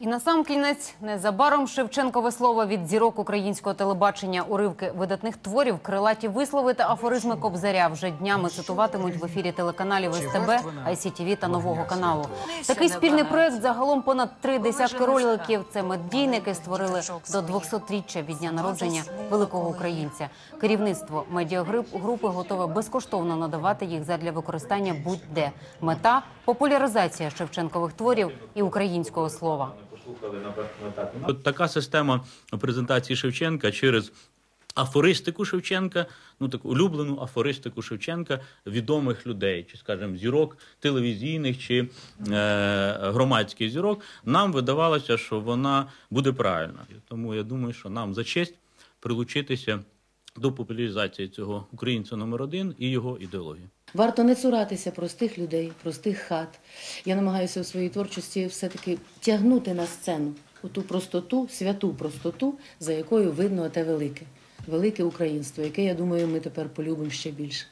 І на сам кінець незабаром Шевченкове слово від зірок українського телебачення уривки видатних творів, крилаті вислови та афоризми Кобзаря вже днями цитуватимуть в ефірі телеканалів СТБ, ICTV та нового каналу. Такий спільний проект загалом понад три десятки роликів. Це медійники створили до 200-річчя від дня народження великого українця. Керівництво медіагрупи готове безкоштовно надавати їх задля використання будь-де. Мета популяризація Шевченкових творів і українського слова. От така система презентації Шевченка через афористику Шевченка, ну таку улюблену афористику Шевченка відомих людей, чи, скажімо, зірок телевізійних чи е, громадських зірок, нам видавалося, що вона буде правильна. Тому я думаю, що нам за честь прилучитися до популяризації цього українця номер один і його ідеології. Варто не цуратися простих людей, простих хат. Я намагаюся у своїй творчості все-таки тягнути на сцену у ту простоту, святу простоту, за якою видно те велике, велике українство, яке, я думаю, ми тепер полюбимо ще більше.